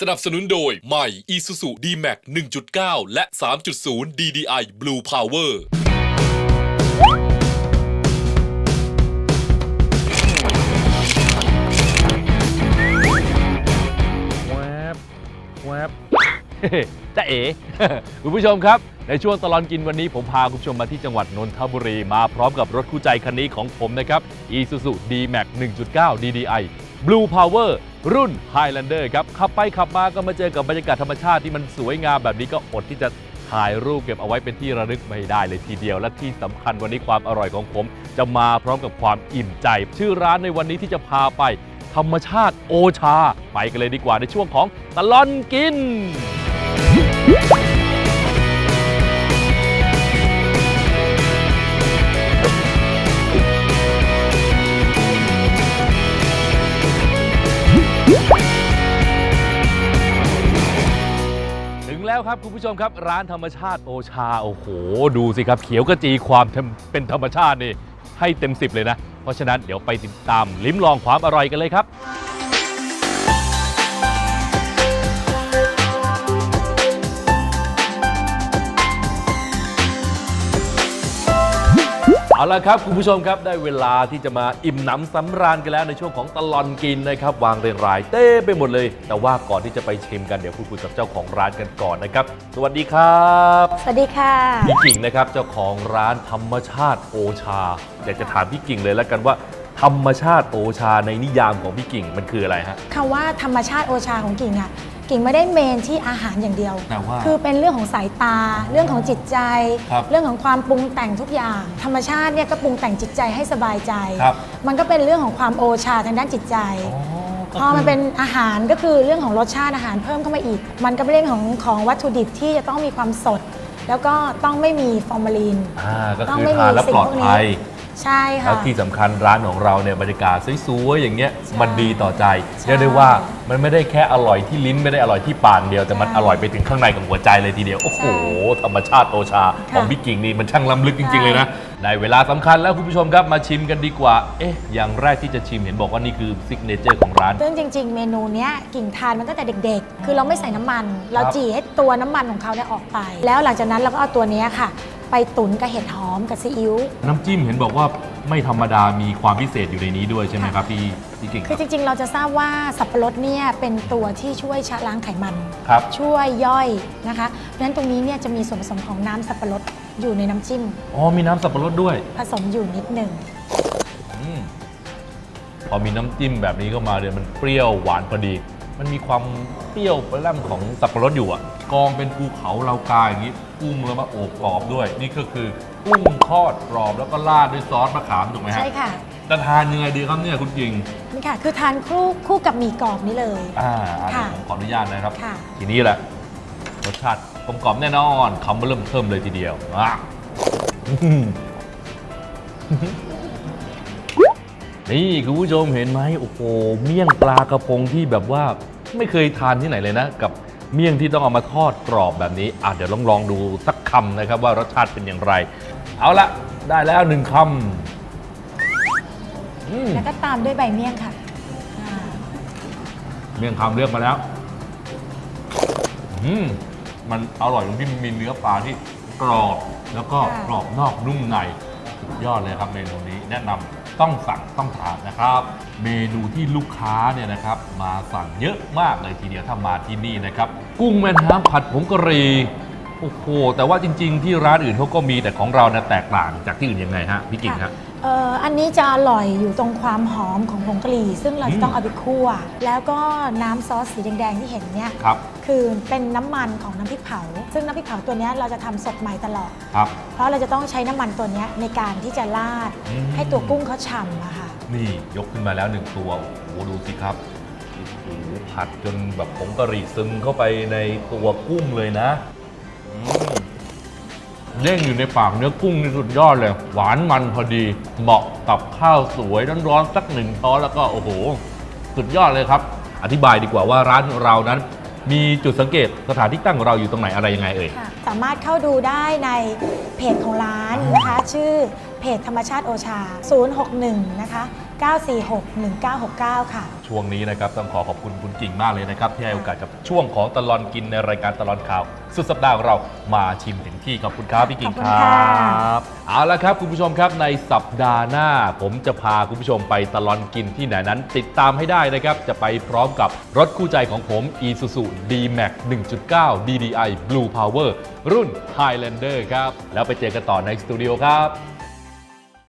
สนับสนุนโดยใหม่ Isuzu D-Max 1.9 และ 3.0 DDI Blue Power แวบจ้าเอ๋ คุณผู้ชมครับ ในช่วงตลอดกินวันนี้ผมพาคุณผู้ชมมาที่จังหวัดนนทบุรีมาพร้อมกับรถคู่ใจคันนี้ของผมนะครับ Isuzu D-Max 1.9 DDI Blue Power รุ่น Highlander ครับ ขับไปขับมาก็มาเจอกับบรรยากาศธรรมชาติที่มันสวยงามแบบนี้ก็อดที่จะถ่ายรูปเก็บเอาไว้เป็นที่ระลึกไม่ได้เลยทีเดียว และที่สำคัญวันนี้ความอร่อยของผม จะมาพร้อมกับความอิ่มใจ ชื่อร้านในวันนี้ที่จะพาไป ธรรมชาติโอชา ไปกันเลยดีกว่าในช่วงของตลอนกิน ครับคุณผู้ชมครับ ร้านธรรมชาติโอชา โอ้โห ดูสิครับ เขียวกระจีความเป็นธรรมชาตินี่ให้เต็ม10เลยนะ เพราะฉะนั้นเดี๋ยวไปติดตามลิ้มลองความอร่อยกันเลยครับ ละครับ คุณผู้ชมครับได้เวลาที่จะมาอิ่มหนำสำราญกันแล้วในช่วงของตลอนกินนะครับ วางเรียงรายเต้ไปหมดเลย แต่ว่าก่อนที่จะไปชิมกันเดี๋ยวพูดคุยกับเจ้าของร้านกันก่อนนะครับ สวัสดีครับสวัสดีค่ะ พี่กิ่งนะครับเจ้าของร้านธรรมชาติโอชาอยากจะถามพี่กิ่งเลยแล้วกันว่า ธรรมชาติโอชาในนิยามของพี่กิ่งมันคืออะไรฮะ คำว่าธรรมชาติโอชาของกิ่งอะ กิ่งไม่ได้เมนที่อาหารอย่างเดียว แต่ว่าคือเป็นเรื่องของสายตา เรื่องของจิตใจ ครับเรื่องของความปรุงแต่งทุกอย่าง ธรรมชาติเนี่ยก็ปรุงแต่งจิตใจให้สบายใจ ครับ มันก็เป็นเรื่องของความโอชาทางด้านจิตใจพอมันเป็นอาหารก็คือเรื่องของรสชาติอาหารเพิ่มเข้ามาอีก มันก็เป็นเรื่องของของวัตถุดิบที่จะต้องมีความสด แล้วก็ต้องไม่มีฟอร์มาลีน อ่าก็ต้องคือไม่ทานแล้วสิ่ปงลอดพวกนี้ภัย ใช่แล้ค่ะวที่สำคัญร้านของเราเนี่ยบรรยากาศสวยๆอย่างเงี้ยใช่มันดีต่อใจใช่เรียกได้ว่ามันไม่ได้แค่อร่อยที่ลิ้นไม่ได้อร่อยที่ปากเดียว แต่มันใช่อร่อยไปถึงข้างในกับหัวใจเลยทีเดียว โอ้โหใช่ธรรมชาติโอชาของค่ะพี่กิ่งนี่มันช่างล้ำลึกจริงๆใช่เลยนะได้เวลาสำคัญแล้วคุณผู้ชมครับมาชิมกันดีกว่า เอ๊ะ อย่างแรกที่จะชิมเห็นบอกว่านี่คือซิกเนเจอร์ของร้าน ซึ่งจริง ๆ เมนูเนี้ยกิ่งทานมาตั้งแต่เด็ก ๆ คือเราไม่ใส่น้ำมัน เราจี่ให้ตัวน้ำมันของเขาเนี่ยออกไป แล้วหลังจากนั้นเราก็เอาตัวเนี้ยค่ะ ไปตุ๋นกับเห็ดหอมกับซีอิ๊ว น้ำจิ้มเห็นบอกว่าไม่ธรรมดามีความพิเศษอยู่ในนี้ด้วยใช่ไหมครับพี่พี่กิ่งคคืรัอบจริง ๆ เราจะทราบว่าสับปะรดเนี่ยเป็นตัวที่ช่วยชะล้างไขมัน ครับ ช่วยย่อยนะคะเพราะฉะนั้นตรงนี้เนี่ยจะมีส่วนผสมของน้ำสับปะรดอยู่ในน้ำจิ้ม อ๋อมีน้ำสับปะรดด้วยผสมอยู่นิดหนึ่งอืมพอมีน้ำจิ้มแบบนี้ก็มาเลยมันเปรี้ยวหวานพอดี มันมีความเปรี้ยวแล่มของสับปะรดอยู่อะ กองเป็นภูเขาเลากาอย่างนี้กุ้งแล้วมาโอบกรอบด้วย นี่ก็คือกุ้งทอดกรอบแล้วก็ราดด้วยซอสมะขามถูกไหมฮะใช่ค่ะจะทานยังไงดีครับเนี่ยคุณจิงนี่ค่ะ คือทานคู่คู่กับหมี่กรอบนี้เลย อ่าอันนี้ค่ะผมขออนุญาตนะครับ ค่ะ ทีนี้แหละรสชาติกลมกล่อมแน่นอนคำเริ่มเทิมเลยทีเดียวอะอื้อหือ นี่คุณผู้ชมเห็นไหมโอ้โหเมี่ยงปลากระพงที่แบบว่าไม่เคยทานที่ไหนเลยนะ กับเมี่ยงที่ต้องเอามาทอดกรอบแบบนี้อะเดี๋ยวลองลองดูสักคำนะครับว่ารสชาติเป็นอย่างไร เอาละได้แล้วหนึ่งคำอืมแล้วก็ตามด้วยใบเมี่ยงค่ะอ่าเมี่ยงคำเลือกมาแล้วอืมมันอร่อยตรงที่มันมีเนื้อปลาที่กรอบแล้วก็กรอบนอกนุ่มในสุดยอดเลยครับเมนูนี้แนะนำ ต้องสั่งต้องทานนะครับ เมนูที่ลูกค้าเนี่ยนะครับมาสั่งเยอะมากเลยทีเดียวถ้ามาที่นี่นะครับ กุ้งแม่น้ำผัดผงกะหรี่โอ้โหแต่ว่าจริง ๆ ที่ร้านอื่นเขาก็มีแต่ของเราเนี่ยแตกต่างจากที่อื่นยังไงฮะพี่กิ่งฮะ เอ่ออันนี้จะอร่อยอยู่ตรงความหอมของผงกะหรี่ ซึ่งเราอืจะมต้องเอาไปคั่ว แล้วก็น้ำซอสสีแดงๆที่เห็นเนี่ยครับ คือเป็นน้ำมันของน้ำพริกเผา ซึ่งน้ำพริกเผาตัวเนี้ยเราจะทำสดใหม่ตลอด ครับ เพราะเราจะต้องใช้น้ำมันตัวเนี้ยในการที่จะราดอืม ให้ตัวกุ้งเขาฉ่ำอะค่ะ นี่ยกขึ้นมาแล้วหนึ่งตัวโอ้โหดูสิครับโอ้โหผัดจนแบบผงกะหรี่ซึมเข้าไปในตัวกุ้งเลยนะอืม เด้งอยู่ในปากเนื้อกุ้งนี่สุดยอดเลย หวานมันพอดีเหมาะกับข้าวสวยร้อนๆสักหนึ่งช้อนแล้วก็โอ้โห สุดยอดเลยครับ อธิบายดีกว่าว่าร้านเรานั้น มีจุดสังเกตสถานที่ตั้งของเราอยู่ตรงไหนอะไรยังไงเอ่ย ค่ะสามารถเข้าดูได้ในเพจของร้านนะคะ ชื่อ จธรรมชาติโอชา 061 นะคะ 946 1969 ค่ะ ช่วงนี้นะครับต้องขอขอบคุณคุณกิ่งมากเลยนะครับ ที่ให้โอกาสกับช่วงของตลอดกินในรายการตลอดข่าว สุดสัปดาห์ของเรามาชิมถึงที่ขอบคุณครับพี่กิ่งขอบคุคณรัค่ะบเอาละครับคุณผู้ชมครับในสัปดาห์หน้า ผมจะพาคุณผู้ชมไปตลอดกินที่ไหนนั้น ติดตามให้ได้นะครับ จะไปพร้อมกับรถคู่ใจของผม Isuzu D-Max 1.9 DDI Blue Power รุ่น Highlander ครับ แล้วไปเจอกันต่อในสตูดิโอครับ